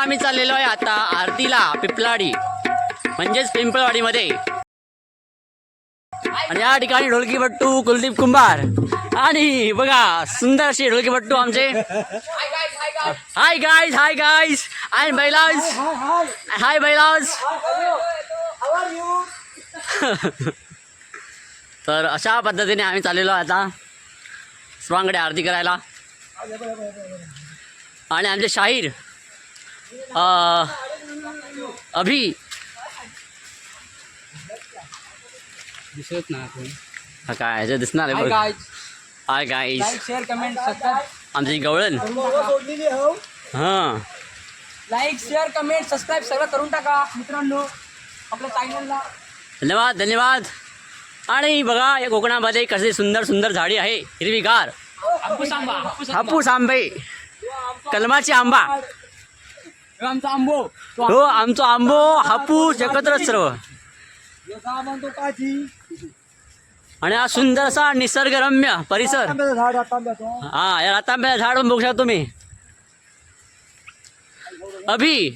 आम्ही चाललेलो आहे आता आरतीला पिपलाडी. म्हणजेच पिंपळवाडीमध्ये. आणि या ठिकाणी ढोलकीपट्टू कुलदीप कुंभार. आणि बघा सुंदर असे ढोलकीपट्टू आमचे. Hi guys hi guys I बैलाज hi बैलाज तर अशा पद्धतीने आम्ही चाललेलो आहे आता. स्वांगडे आरती करायला. आणि आमचे शाहीर. अ, अभि दिसत ना आपण हा काय ह्याच्यात दिसणार आहे हाय बघ. Guys hi guys like share comment subscribe आमची गवळण. हां लाईक शेअर कमेंट सबस्क्राईब सगळं करून टाका मित्रांनो. आपल्या चॅनलला धन्यवाद धन्यवाद. आणि बघा या कोकणामध्ये कसे सुंदर सुंदर झाडी आहे. हिरवीगार. हापूस आंबा. कलमाची आंबा. आमचा आंबो. तो हो आमचा आंबो हापूस एकत्रच सर्व. आणि हा सुंदर असा निसर्गरम्य परिसर. हा या रतांब्याचं झाड पण बघू शकता तुम्ही. अभि.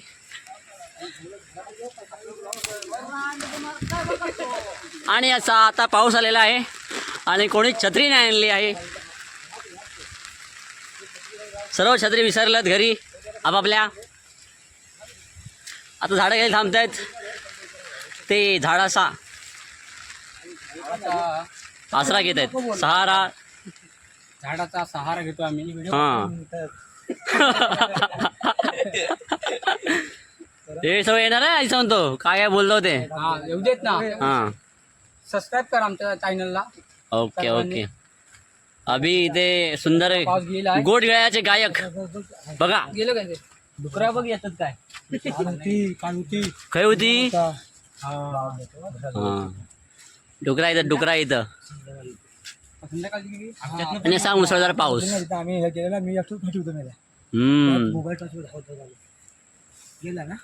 आणि याचा आता पाऊस आलेला आहे. आणि कोणी छत्री नाही आणली आहे. सर्व छत्री विसरल्यात घरी आपापल्या. आता झाडं काही थांबतायत. ते झाडाचा आता आसरा घेत आहेत. सहारा. झाडाचा सहारा घेतो आम्ही. हा. हे सगळं येणार आहे आई सांगतो. काय काय बोललो ते. हा येऊ देत ना. हा. सबस्क्राईब करा आमच्या चॅनलला ओके ओके. अभि इथे सुंदर गोड गळ्याचे गायक. बघा. गेलो काय ते डुकरा बघ येतात काय. खय होती? हा. हा. डुकरा इथं डुकरा किती? आणि असा मुसळधार पाऊस. आम्ही हे केलेला मी एकटो फटी होतो मला हम्म. मोबाईल पासवर्ड दाखवतो मला. गेला ना?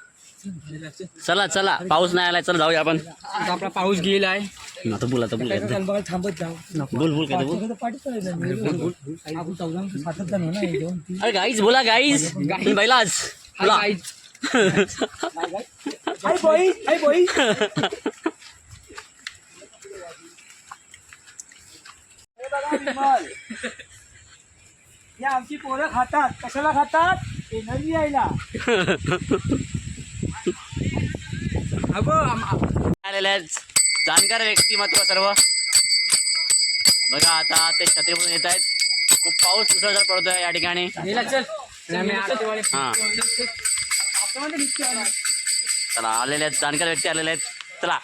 चला चला. पाऊस नाही आलाय चला जाऊया आपण. आपला पाऊस गेलाय. आता बोला आता बोला थांबत जाऊ. बोल बोल काय बोल. पाठीच करायचं मी. आपण चौदा सातच जण ना एक, दोन तीन. अरे गाईज बोला गाईज हाय बोला गाईज. हाय बॉई हाय बॉई बघा विमल. हे आमची पोरं खातात. कशाला खातात? एनर्जी यायला. अगो आम- आम- आलेले आहेत. जाणकार व्यक्तिमत्व सर्व. बघा आता ते छत्री म्हणून येत आहेत. खूप पाऊस मुसळधार पडतोय या ठिकाणी. हा चला आलेले आहेत. जाणकार व्यक्ती आलेले आहेत. चला.